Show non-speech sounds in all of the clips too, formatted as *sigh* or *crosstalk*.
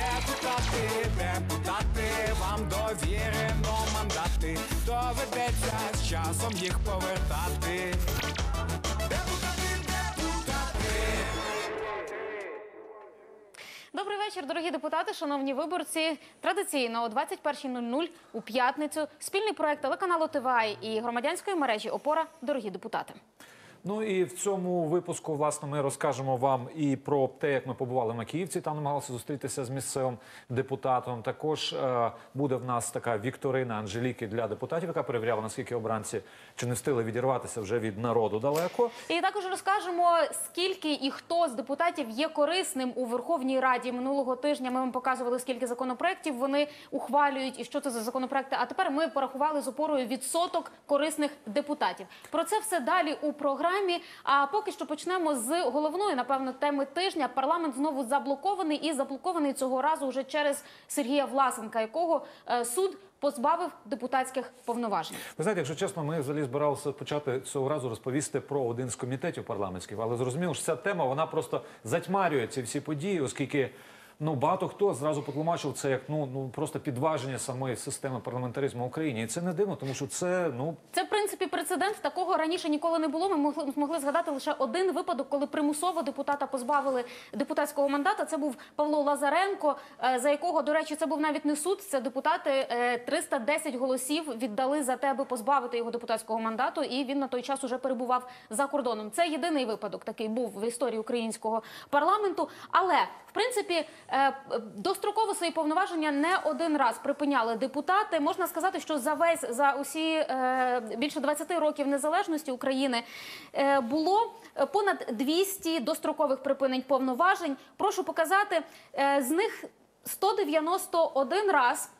Депутати, депутати, вам довірено мандати. Доведеться з часом їх повертати. Добрий вечір, дорогі депутати, шановні виборці. Традиційно о 21.00 у п'ятницю спільний проект телеканалу ТВА і громадянської мережі Опора. Дорогі депутати. Ну і в цьому випуску власне ми розкажемо вам і про те, як ми побували в Макіївці. Там намагалися зустрітися з місцевим депутатом. Також е, буде в нас така вікторина Анжеліки для депутатів, яка перевіряла наскільки обранці чи не встигли відірватися вже від народу далеко. І також розкажемо, скільки і хто з депутатів є корисним у Верховній Раді минулого тижня. Ми вам показували, скільки законопроєктів вони ухвалюють і що це за законопроекти. А тепер ми порахували з опорою відсоток корисних депутатів. Про це все далі у програмі. А поки що почнемо з головної, напевно, теми тижня. Парламент знову заблокований і заблокований цього разу вже через Сергія Власенка, якого е, суд позбавив депутатських повноважень. Ви знаєте, якщо чесно, ми взагалі збиралися почати цього разу розповісти про один з комітетів парламентських, але зрозуміло, що ця тема вона просто затьмарює ці всі події, оскільки. Ну, багато хто зразу потлумачив це як ну ну просто підваження самої системи парламентаризму в Україні, і це не дивно, тому що це ну Це в принципі прецедент. Такого раніше ніколи не було. Ми могли змогли згадати лише один випадок, коли примусово депутата позбавили депутатського мандата. Це був Павло Лазаренко, е, за якого, до речі, це був навіть не суд. Це депутати е, 310 голосів віддали за те, аби позбавити його депутатського мандату, і він на той час уже перебував за кордоном. Це єдиний випадок такий був в історії українського парламенту. Але в принципі е, достроково свої повноваження не один раз припиняли депутати. Можна сказати, що за весь за усі е, більше 20 років незалежності України е, було е, понад 200 дострокових припинень повноважень. Прошу показати е, з них. 191 раз е,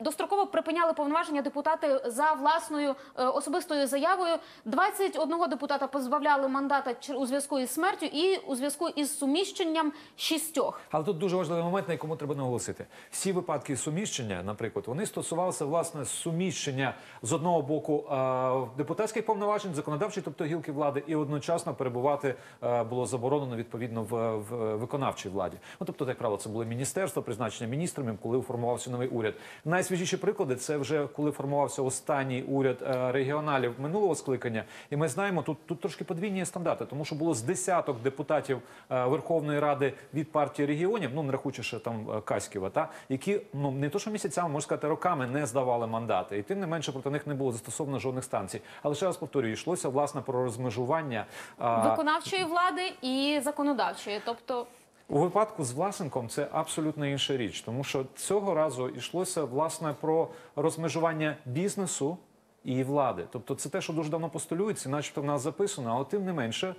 достроково припиняли повноваження депутати за власною е, особистою заявою. 21 депутата позбавляли мандата у зв'язку із смертю і у зв'язку із суміщенням шістьох. Але тут дуже важливий момент, на якому треба наголосити. Всі випадки суміщення, наприклад, вони стосувалися власне суміщення з одного боку е, депутатських повноважень, законодавчої, тобто гілки влади, і одночасно перебувати е, було заборонено відповідно в виконавчій владі. Ну тобто, як правило, це були міністерства, призначення міністрами, коли формувався новий уряд. Найсвіжіші приклади це вже коли формувався останній уряд е, регіоналів минулого скликання. І ми знаємо, тут тут трошки подвійні стандарти, тому що було з десяток депутатів е, Верховної Ради від партії регіонів, ну не рахуючи там е, Каськіва, та які ну не то, що місяцями, можна сказати, роками не здавали мандати, і тим не менше проти них не було застосовано жодних станцій. Але ще раз повторюю, йшлося власне про розмежування. виконавчої влади і законодавчої, тобто. У випадку з Власенком це абсолютно інша річ, тому що цього разу йшлося власне про розмежування бізнесу. І влади, тобто це те, що дуже давно постулюється, начебто в нас записано, але тим не менше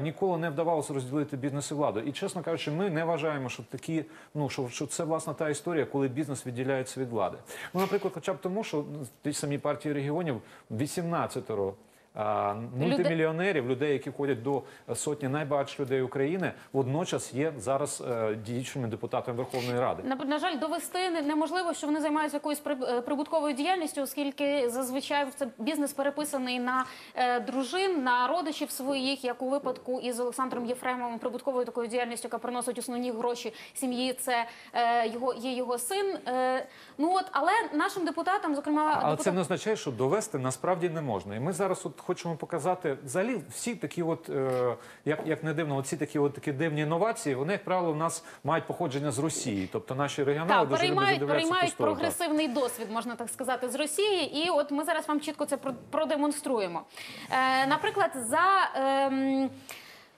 ніколи не вдавалося розділити бізнес і владу. І чесно кажучи, ми не вважаємо, що такі, ну що, що це власне та історія, коли бізнес відділяється від влади. Ну, наприклад, хоча б тому, що ті самі партії регіонів 18 а, мультимільйонерів, людей, які входять до сотні найбагатших людей України, водночас є зараз е, діючими депутатами Верховної Ради. На, на жаль, довести неможливо, що вони займаються якоюсь е, прибутковою діяльністю, оскільки зазвичай це бізнес переписаний на е, дружин, на родичів своїх, як у випадку із Олександром Єфремовим, прибутковою такою діяльністю, яка приносить основні гроші сім'ї. Це його є його син. Ну от, але нашим депутатам, зокрема, Але депутат- це не означає, що довести насправді не можна. І ми зараз от хочемо показати взагалі всі такі, от е, як, як не дивно, оці такі от такі дивні інновації. Вони, як правило, в нас мають походження з Росії. Тобто наші регіонали Так, дуже переймають, переймають сторону. прогресивний досвід, можна так сказати, з Росії. І от ми зараз вам чітко це про- продемонструємо. Е, наприклад, за. ем,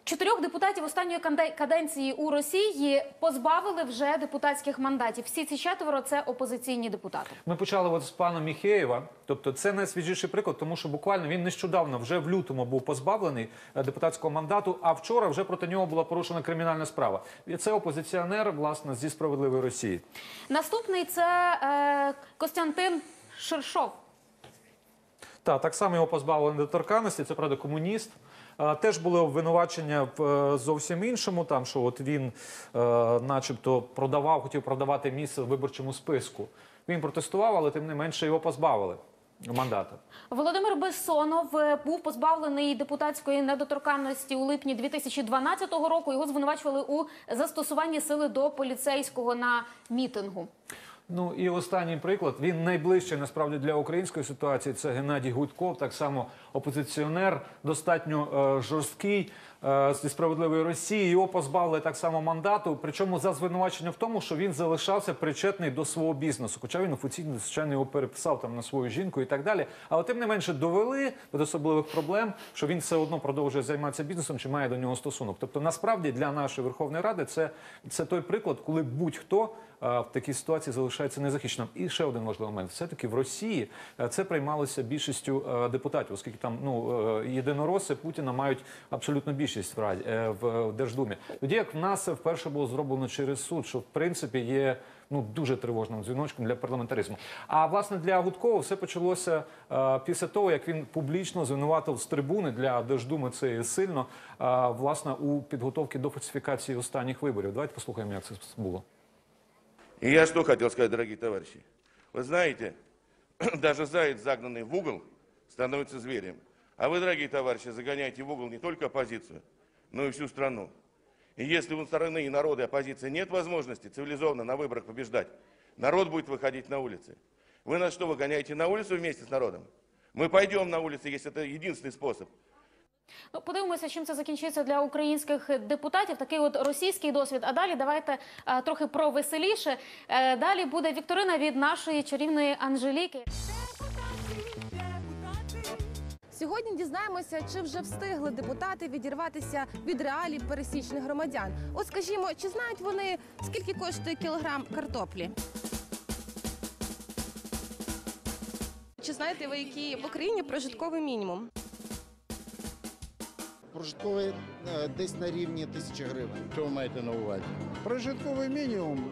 Чотирьох депутатів останньої каденції у Росії позбавили вже депутатських мандатів. Всі ці четверо це опозиційні депутати. Ми почали от з пана Міхеєва. Тобто, це найсвіжіший приклад, тому що буквально він нещодавно, вже в лютому, був позбавлений е, депутатського мандату. А вчора вже проти нього була порушена кримінальна справа. І це опозиціонер, власне, зі справедливої Росії. Наступний це е, Костянтин Ширшов. Так, так само його позбавили недоторканності. Це правда комуніст. Теж були обвинувачення в е, зовсім іншому. Там що от він, е, начебто, продавав, хотів продавати місце в виборчому списку. Він протестував, але тим не менше його позбавили. мандата. Володимир Бессонов е, був позбавлений депутатської недоторканності у липні 2012 року. Його звинувачували у застосуванні сили до поліцейського на мітингу. Ну і останній приклад. Він найближчий насправді для української ситуації. Це Геннадій Гудков, так само опозиціонер, достатньо е, жорсткий е, зі справедливої Росії. Його позбавили так само мандату. Причому за звинувачення в тому, що він залишався причетний до свого бізнесу. Хоча він офіційно звичайно його переписав там на свою жінку і так далі. Але тим не менше довели без особливих проблем, що він все одно продовжує займатися бізнесом чи має до нього стосунок. Тобто, насправді для нашої Верховної Ради це, це той приклад, коли будь-хто в такій ситуації залишається незахищеним. І ще один важливий момент: все-таки в Росії е, це приймалося більшістю е, депутатів, оскільки там ну е, єдинороси Путіна мають абсолютну більшість в Раді в Держдумі. Тоді як в нас вперше було зроблено через суд, що в принципі є. Ну дуже тривожним дзвіночком для парламентаризму. А власне для Гудкова все почалося е, після того, як він публічно звинуватив з трибуни для Держдуми це сильно е, власне у підготовці до фальсифікації останніх виборів. Давайте послухаємо, як це було. И я что хотел сказать, дорогие товарищи. Вы знаете, *clears throat* даже заяц, загнанный в угол, становится зверем. А вы, дорогие товарищи, загоняете в угол не только оппозицию, но и всю страну. И если у стороны и народа и оппозиции нет возможности цивилизованно на выборах побеждать, народ будет выходить на улицы. Вы нас что, выгоняете на улицу вместе с народом? Мы пойдем на улицы, если это единственный способ. Ну, подивимося, чим це закінчиться для українських депутатів. Такий от російський досвід. А далі давайте е, трохи про веселіше. Е, далі буде вікторина від нашої чарівної Анжеліки. Сьогодні дізнаємося, чи вже встигли депутати відірватися від реалій пересічних громадян. От скажімо, чи знають вони скільки коштує кілограм картоплі? Чи знаєте ви, який в Україні прожитковий мінімум? Прожитковий е, десь на рівні тисячі гривень. Що ви маєте на увазі? Прожитковий мінімум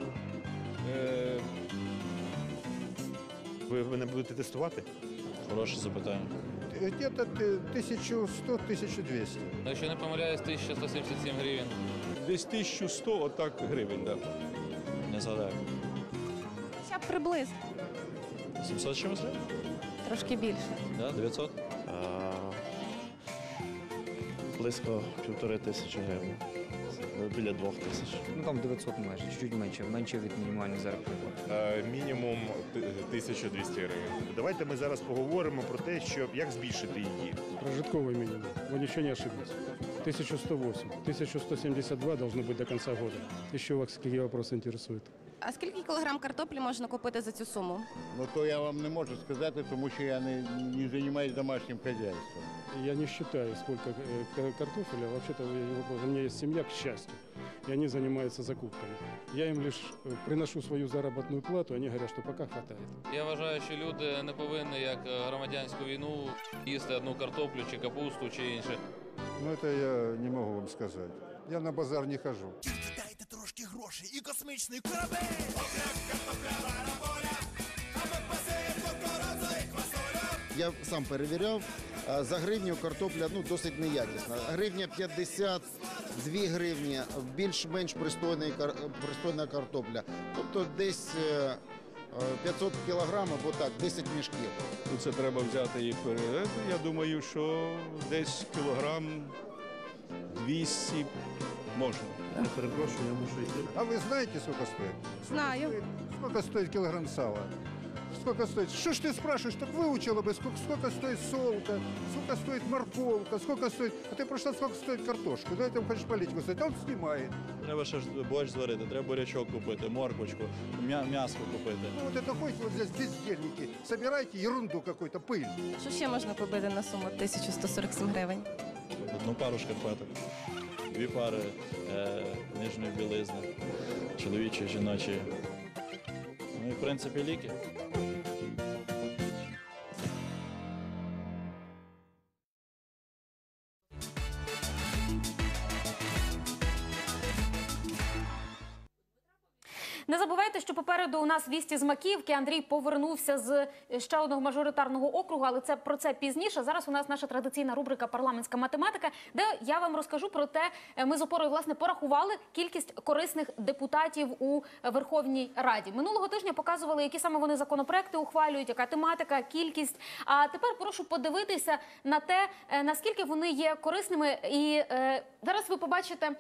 Е, Ви мене будете тестувати? Хороше запитання. где-то 1100-1200. Ну, Якщо не помиляюсь, 1177 гривень. Десь 1100 отак гривень, да. Не згадаю. Хоча б приблизно, 700 чимось? трошки більше. Да, 900? Близько півтори тисячі гривень. Біля двох тисяч. Ну там 900 майже, чуть менше, менше від мінімальної заробітної плати. Мінімум 1200 гривень. Давайте ми зараз поговоримо про те, що як збільшити її. Прожитковый минимум. Вы ничего не ошиблись. 1108. 1172 должно быть до конца года. Еще вас какие вопросы интересуют? А скільки кілограм картоплі можна купити за цю суму? Ну то я вам не можу сказати, тому що я не, не займаюся домашнім хазяйством. Я не считаю, сколько э, картофеля. Вообще-то у у меня есть семья, к счастью, и они занимаются закупками. Я им лишь э, приношу свою заработную плату, они говорят, что пока хватает. Я вважаю, що люди не повинні, як е, громадянську війну, їсти одну картоплю чи капусту чи інше. Ну це я не можу вам сказати. Я на базар не хожу. Дайте трошки грошей і космічний корабель. Я сам перевіряв. За гривню картопля ну, досить неякісна. Гривня 50, 2 гривні, більш-менш пристойна картопля. Тобто десь е, е, 500 кілограм або так, 10 мішків. Ну, Це треба взяти і перед. Я думаю, що десь кілограм 200 можна. Я перепрошую, я мушу йти. А вы знаете, сколько стоит? Знаю. Сколько стоит килограмм сала? Сколько стоит? Что ж ты спрашиваешь? Так выучила бы, сколько, сколько стоит солка, сколько стоит морковка, сколько стоит... А ты прошла, сколько стоит картошка? Да, ты хочешь политику сказать, а он снимает. Треба ще ж борщ зварити, треба бурячок купити, морквочку, м'я- м'ясо купити. Ну вот это ходите вот здесь бездельники, собирайте ерунду какую-то, пыль. Що ще можна купити на суму 1147 гривень? Одну пару шкарпеток, дві пари е, нижньої білизни, чоловічі, жіночі. Ну і в принципі ліки. Попереду у нас вісті з Макіївки. Андрій повернувся з е, ще одного мажоритарного округу, але це про це пізніше. Зараз у нас наша традиційна рубрика Парламентська математика, де я вам розкажу про те, е, ми з опорою власне порахували кількість корисних депутатів у Верховній Раді. Минулого тижня показували, які саме вони законопроекти ухвалюють, яка тематика, кількість. А тепер прошу подивитися на те, е, наскільки вони є корисними. І е, зараз ви побачите.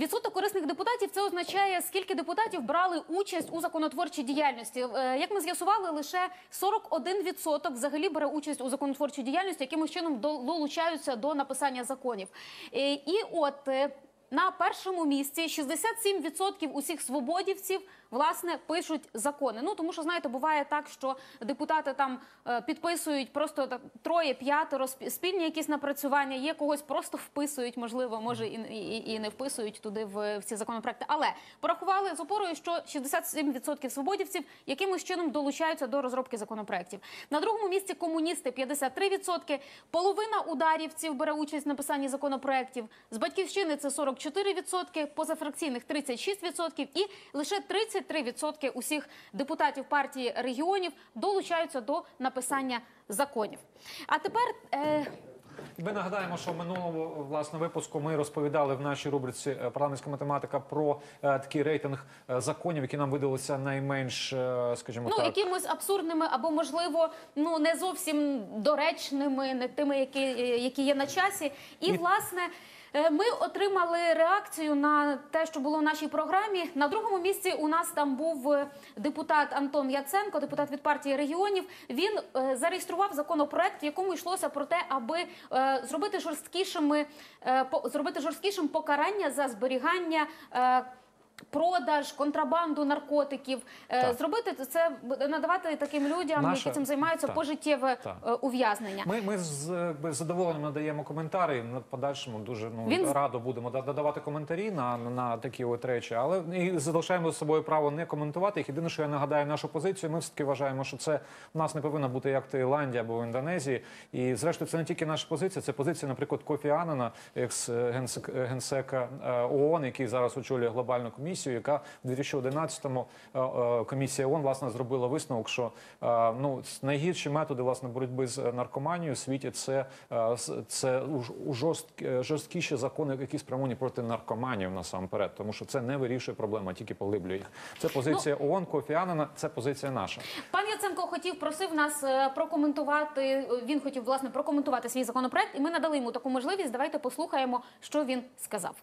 Відсоток корисних депутатів це означає, скільки депутатів брали участь у законотворчій діяльності. Е, Як ми з'ясували, лише 41% взагалі бере участь у законотворчій діяльності, якимось чином долучаються до написання законів. Е, І от е, на першому місці 67% усіх свободівців власне пишуть закони. Ну тому що знаєте, буває так, що депутати там е, підписують просто так троє, п'ятеро спільні якісь напрацювання. Є когось просто вписують, можливо, може і, і, і не вписують туди в, в ці законопроекти. Але порахували з опорою, що 67% свободівців якимось чином долучаються до розробки законопроектів. На другому місці комуністи 53%, половина ударівців бере участь в написанні законопроектів. З батьківщини це 44%, позафракційних 36% і лише 33% усіх депутатів партії регіонів долучаються до написання законів. А тепер. Е, Ми нагадаємо, що в минулому власне випуску ми розповідали в нашій рубриці е, парламентська математика про е, такий рейтинг е, законів, які нам видалися найменш, е, скажімо ну, так, якимось абсурдними або, можливо, ну не зовсім доречними, не тими, які, е, які є на часі. І, І- власне. Е, Ми отримали реакцію на те, що було в нашій програмі. На другому місці у нас там був е, депутат Антон Яценко, депутат від партії регіонів. Він е, зареєстрував законопроект, в якому йшлося про те, аби зробити жорсткішими зробити жорсткішим покарання за зберігання. Продаж, контрабанду наркотиків, Е, Так. зробити це надавати таким людям, Наша- які цим займаються, так. пожиттєве Так. е, ув'язнення. Ми, ми з е, задоволенням надаємо коментарі. На подальшому дуже ну Він- радо будемо да- додавати коментарі на, на такі от речі, але і залишаємо з собою право не коментувати їх. Єдине, що я нагадаю нашу позицію. Ми все таки вважаємо, що це в нас не повинно бути як в Таїланді або в Індонезії. І зрештою, це не тільки наша позиція, це позиція, наприклад, Кофі Аннана, екс генсек, генсека ООН, який зараз очолює глобальну комісію, яка в 2011-му е, е, комісія ООН власне зробила висновок, що е, ну найгірші методи власне боротьби з наркоманією у світі це, це жорсткіші закони, які спрямовані проти наркоманів насамперед, тому що це не вирішує проблему, а тільки поглиблює їх. Це позиція ООН, Кофі Аннана, це позиція наша. Пан Яценко хотів, просив нас прокоментувати. Він хотів власне прокоментувати свій законопроект, і ми надали йому таку можливість. Давайте послухаємо, що він сказав.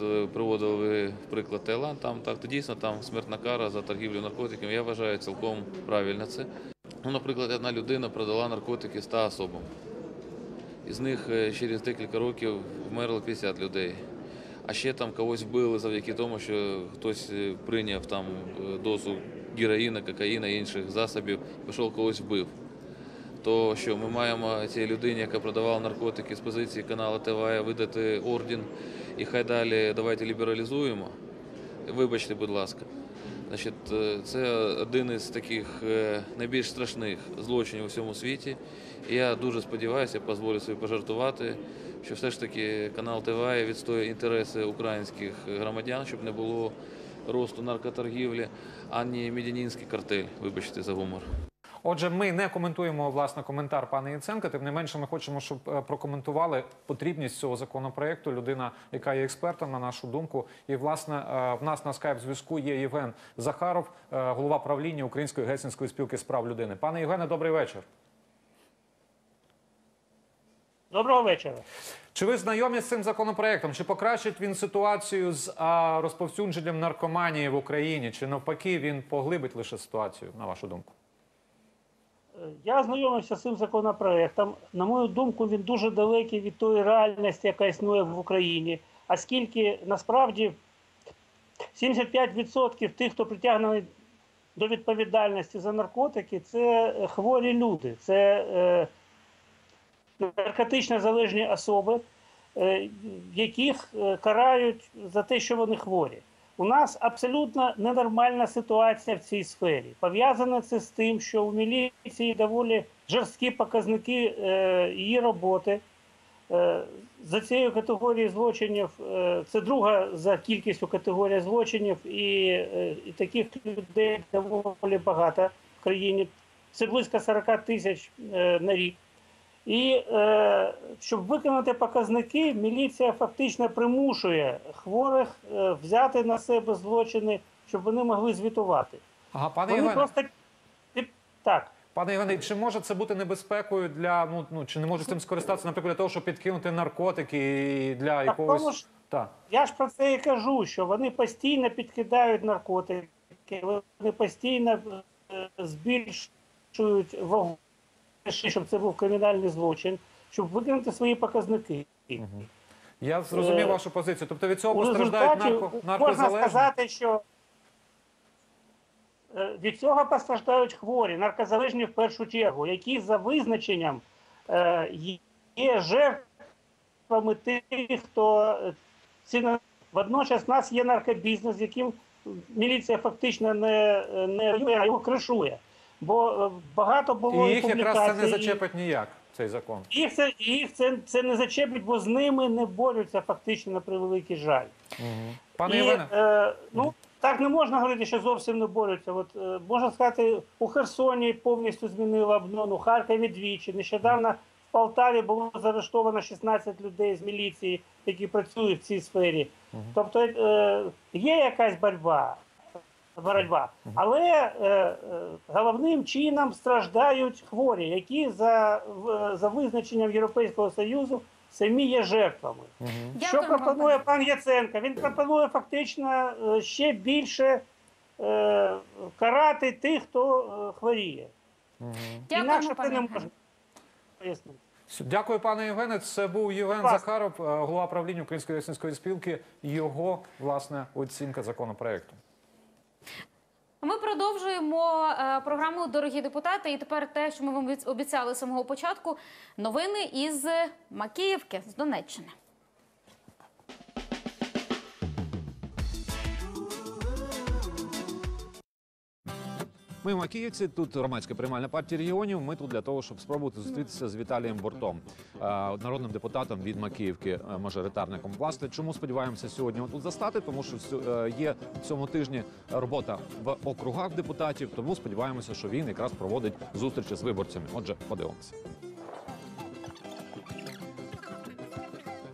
Е, Приводили ви приклад Таїланд, там так то дійсно там смертна кара за торгівлю наркотиками. Я вважаю цілком правильно це. Ну, наприклад, одна людина продала наркотики 100 особам. Із них е, через декілька років вмерло 50 людей. А ще там когось вбили завдяки тому, що хтось е, прийняв там дозу героїна, кокаїна і інших засобів, пішов когось вбив. То що ми маємо цій людині, яка продавала наркотики з позиції каналу ТВ, видати орден і хай далі давайте лібералізуємо. Вибачте, будь ласка. Значить, е, це один із таких е, найбільш страшних злочинів у всьому світі. І я дуже сподіваюся, я дозволю собі пожартувати, що все ж таки канал ТВ відстоює інтереси українських громадян, щоб не було росту наркоторгівлі, ані медянінський картель. Вибачте за гумор. Отже, ми не коментуємо власне коментар пана Яценка. Тим не менше, ми хочемо, щоб е, прокоментували потрібність цього законопроекту. Людина, яка є експертом, на нашу думку. І власне е, в нас на скайп зв'язку є Євген Захаров, е, голова правління Української гельсінської спілки з прав людини. Пане Євгене, добрий вечір. Доброго вечора. Чи ви знайомі з цим законопроектом? Чи покращить він ситуацію з а, розповсюдженням наркоманії в Україні? Чи навпаки він поглибить лише ситуацію, на вашу думку? Я знайомився з цим законопроектом. На мою думку, він дуже далекий від тої реальності, яка існує в Україні. Оскільки насправді 75% тих, хто притягнений до відповідальності за наркотики, це е, хворі люди, це е, наркотично залежні особи, е, яких е, карають за те, що вони хворі. У нас абсолютно ненормальна ситуація в цій сфері. Пов'язане це з тим, що у міліції доволі жорсткі показники е, її роботи. е, за цією категорією злочинів, е, це друга за кількістю категорія злочинів, і, і таких людей доволі багато в країні. Це близько 40 тисяч на рік. І е, щоб виконати показники, міліція фактично примушує хворих е, взяти на себе злочини, щоб вони могли звітувати. Ага, пане Вони Євгене, просто так. пане Євгене, чи може це бути небезпекою для ну, ну чи не може цим скористатися, наприклад, для того, щоб підкинути наркотики для Так, тому якогось ж так. Я ж про це і кажу, що вони постійно підкидають наркотики, вони постійно е, збільшують вагу, щоб це був кримінальний злочин, щоб виконати свої показники. Я зрозумів Е, вашу позицію. Тобто від цього У постраждають результаті нарко, можна сказати, що е, від цього постраждають хворі, наркозалежні в першу чергу, які за визначенням е, є жертвами тих, хто ці водночас в нас є наркобізнес, яким міліція фактично не, не а його кришує. Бо е, багато було І їх якраз це не зачепить ніяк, цей закон. Їх це їх це, це не зачепить, бо з ними не борються фактично на превеликий жаль. Пане І, Євгене, е, ну так не можна говорити, що зовсім не борються. От е, можна сказати, у Херсоні повністю змінили обнон, у Харкові двічі. Нещодавно в Полтаві було заарештовано 16 людей з міліції, які працюють в цій сфері. Тобто е, є якась боротьба. Боротьба, але е, е, головним чином страждають хворі, які за, в- за визначенням Європейського Союзу самі є жертвами. Що пропонує пан Яценко? Він пропонує фактично е, ще більше е, карати тих, хто е, хворіє. Інакше це не можна пояснити. Дякую, пане Євгене. Це був Євген. Захаров, голова правління Української лісницької спілки. Його власне оцінка законопроекту. Ми продовжуємо е, програму Дорогі депутати. І тепер те, що ми вам обіц- обіцяли з самого початку. Новини із Макіївки з Донеччини. Ми Макіївці, тут громадська приймальна партія регіонів. Ми тут для того, щоб спробувати зустрітися з Віталієм Бортом, е, народним депутатом від Макіївки, е, мажоритарником. Власне, чому сподіваємося сьогодні тут застати? Тому що е, є в цьому тижні робота в округах депутатів. Тому сподіваємося, що він якраз проводить зустрічі з виборцями. Отже, подивимося.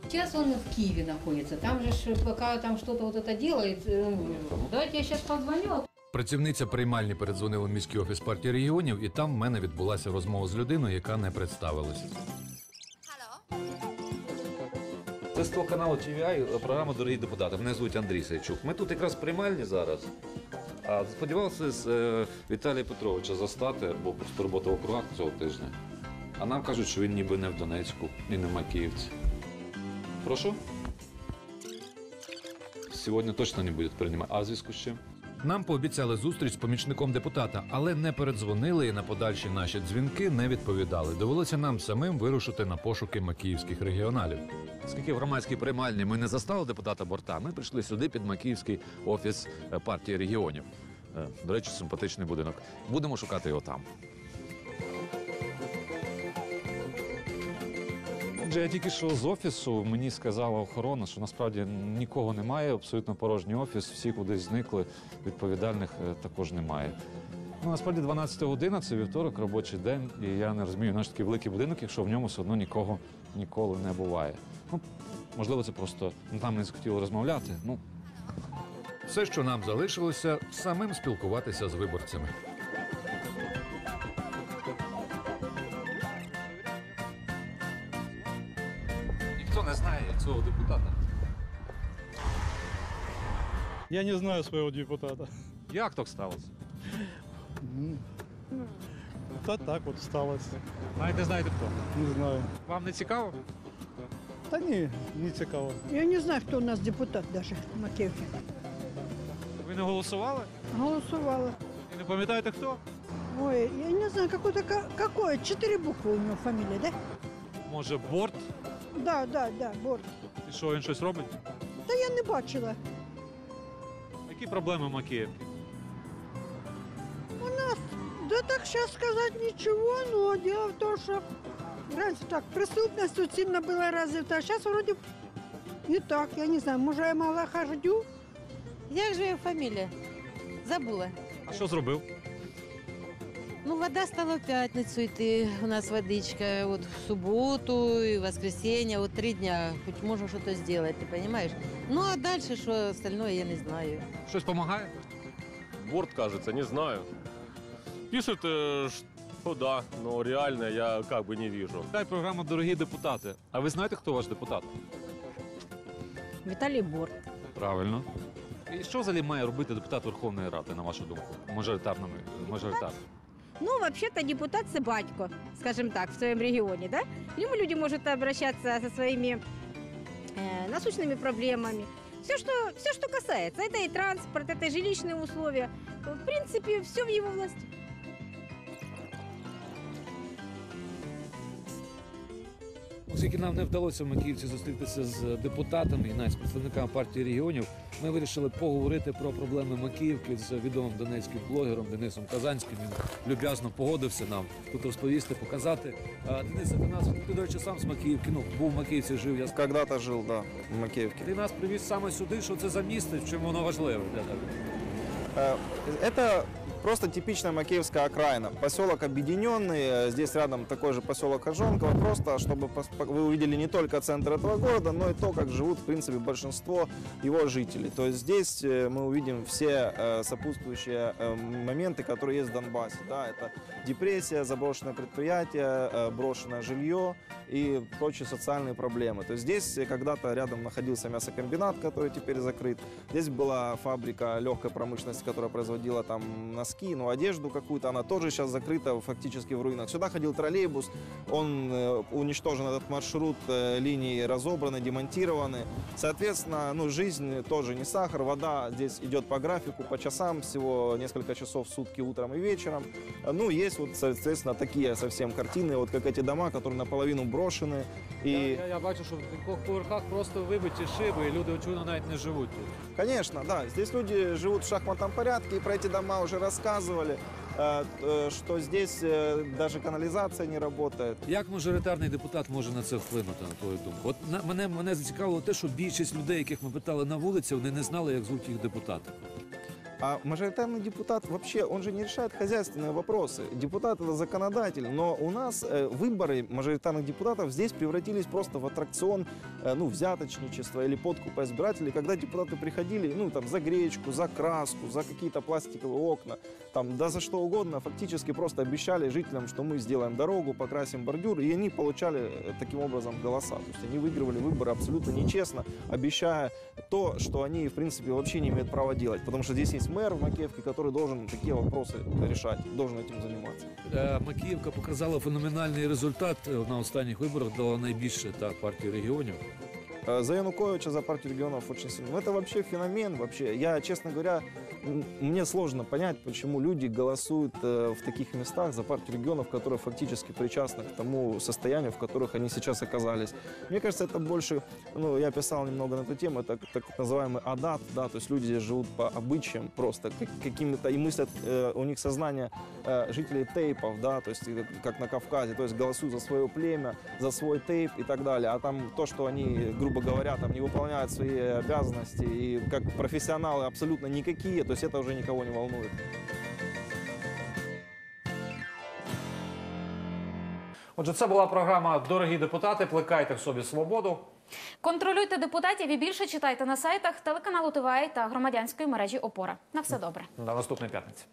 Сейчас он в Киеве находится. Там же, пока там что-то вот это делает, давайте я сейчас позвоню. Працівниця приймальні передзвонила в міський офіс партії регіонів, і там в мене відбулася розмова з людиною, яка не представилася. Це з телеканалу TVI, програма Дорогі депутати. Мене звуть Андрій Сайчук. Ми тут якраз приймальні зараз. А сподівався з е, Віталія Петровича застати, бо просто робота в округах цього тижня. А нам кажуть, що він ніби не в Донецьку і не в Макіївці. Прошу? Сьогодні точно не будуть приймати. А зв'язку з чим? Нам пообіцяли зустріч з помічником депутата, але не передзвонили і на подальші наші дзвінки не відповідали. Довелося нам самим вирушити на пошуки макіївських регіоналів. Скільки в громадській приймальні ми не застали депутата Борта, ми прийшли сюди під Макіївський офіс е, партії регіонів. Е, До речі, симпатичний будинок. Будемо шукати його там. Отже, я тільки що з офісу мені сказала охорона, що насправді нікого немає, абсолютно порожній офіс, всі кудись зникли, відповідальних е, також немає. Ну, насправді 12 година це вівторок, робочий день, і я не розумію, наш такий великий будинок, якщо в ньому все одно нікого ніколи не буває. Ну, можливо, це просто ну, там не захотіли розмовляти. Ну, Все, що нам залишилося, самим спілкуватися з виборцями. не знає цього депутата. Я не знаю своего депутата. Як так сталося? Та так от сталося. Навіть не знаєте хто. Не знаю. Вам не цікаво? Та ні, не цікаво. Я не знаю, хто у нас депутат даже в Макеевке. Ви не голосували? Голосовала. І не пам'ятаєте хто? Ой, я не знаю, какой-то, ка- какое, четыре буквы у него фамилия, да? Може, борт? Да, да, да, Борт. І що він щось робить? Та я не бачила. Які проблеми в Макіївці? У нас, да так сейчас сказать ничего, но дело в том, что Раньше так, преступность тут сильно была развита, а сейчас вроде не так, я не знаю, может я мало хожу? Як же його фамілія? Забула. А що зробив? Ну, вода стала в п'ятницю йти. У нас водичка. От в суботу і воскресенье, от три дня. Хоч можу щось зробити, ти розумієш? Ну, а далі що остальное, я не знаю. Щось допомагає? Борт, кажется, не знаю. Пишет, э, что да, но реально я как бы не вижу. Дай програма Дорогі депутати. А ви знаєте, хто ваш депутат? Віталій Борт. Правильно. І що взагалі має робити депутат Верховної Ради, на вашу думку? Мажоритарними мажоритарно. Ну, вообще-то депутат – це батько, скажем так, в своем регионе, да? К нему люди могут обращаться со своими э, насущными проблемами. Все что, все, что касается. Это и транспорт, это и жилищные условия. В принципе, все в его власти. Оскільки нам не вдалося в Макіївці зустрітися з депутатами і навіть з представниками партії регіонів, ми вирішили поговорити про проблеми Макіївки з відомим донецьким блогером Денисом Казанським. Він люб'язно погодився нам тут розповісти, показати. А, Денисе, ти нас ти, до речі, сам з Макіївки. Ну був в Макіївці, жив я. Когда-то жил, да, в Макеевке. Ти нас привіз саме сюди. Що це за місце? Чому воно важливе для тебе? Э, Это просто типичная макеевская окраина. Поселок объединенный, э, здесь рядом такой же поселок Хожонково, просто чтобы вы увидели не только центр этого города, но и то, как живут, в принципе, большинство его жителей. То есть здесь э, мы увидим все э, сопутствующие моменты, которые есть в Донбассе. Да, это депрессия, заброшенное предприятие, брошенное жилье и прочие социальные проблемы. То есть здесь когда-то рядом находился мясокомбинат, который теперь закрыт. Здесь была фабрика легкой промышленности, которая производила там носки, ну, одежду какую-то. Она тоже сейчас закрыта фактически в руинах. Сюда ходил троллейбус, он э, уничтожен этот маршрут, э, линии разобраны, демонтированы. Соответственно, ну, жизнь тоже не сахар. Вода здесь идет по графику, по часам, всего несколько часов в сутки утром и вечером. Э, Ну, есть вот, соответственно, такие совсем картины, вот как эти дома, которые наполовину брошены. И... Я, я бачу, що в кількох поверхах просто вибиті шиби, і люди очевидно навіть не живуть тут. Конечно, да. Здесь люди живут в шахматном порядке, и про эти дома уже рассказывали, э, э, что здесь э, даже канализация не работает. Як мажоритарний депутат може на це вплинути, на твою думку? От на, мене, мене зацікавило те, що більшість людей, яких ми питали на вулиці, вони не знали, як звуть їх депутати. А мажоритарный депутат вообще, он же не решает хозяйственные вопросы. Депутат это законодатель, но у нас э, выборы мажоритарных депутатов здесь превратились просто в аттракцион, э, ну, взяточничества или подкупа избирателей, когда депутаты приходили, ну, там, за гречку, за краску, за какие-то пластиковые окна, там, да за что угодно, фактически просто обещали жителям, что мы сделаем дорогу, покрасим бордюр, и они получали э, таким образом голоса. То есть они выигрывали выборы абсолютно нечестно, обещая то, что они, в принципе, вообще не имеют права делать. Потому что здесь есть мэр в Макеевке, который должен такие вопросы решать, должен этим заниматься. Е, Макіївка показала феноменальний результат е, на останніх виборах, дала найбільше та партії регіонів. Э, За Януковича, за партию регионов очень сильно. Ну, это вообще феномен вообще. Я, честно говоря, мне сложно понять, почему люди голосуют э, в таких местах за партию регионов, которые фактически причастны к тому состоянию, в которых они сейчас оказались. Мне кажется, это больше, ну, я писал немного на эту тему, это так называемый адат, да, то есть люди здесь живут по обычаям просто, как- какими-то, и мыслят, э, у них сознание жителей тейпов, да, то есть как на Кавказе, то есть голосуют за свое племя, за свой тейп и так далее. А там то, что они, грубо говоря, там не выполняют свои обязанности и как профессионалы абсолютно никакие, то есть это уже никого не волнует. Отже, це була програма Дорогі депутати. Плекайте в собі свободу. Контролюйте депутатів і більше читайте на сайтах телеканалу ТВА та громадянської мережі Опора. На все добре. До наступної п'ятниці.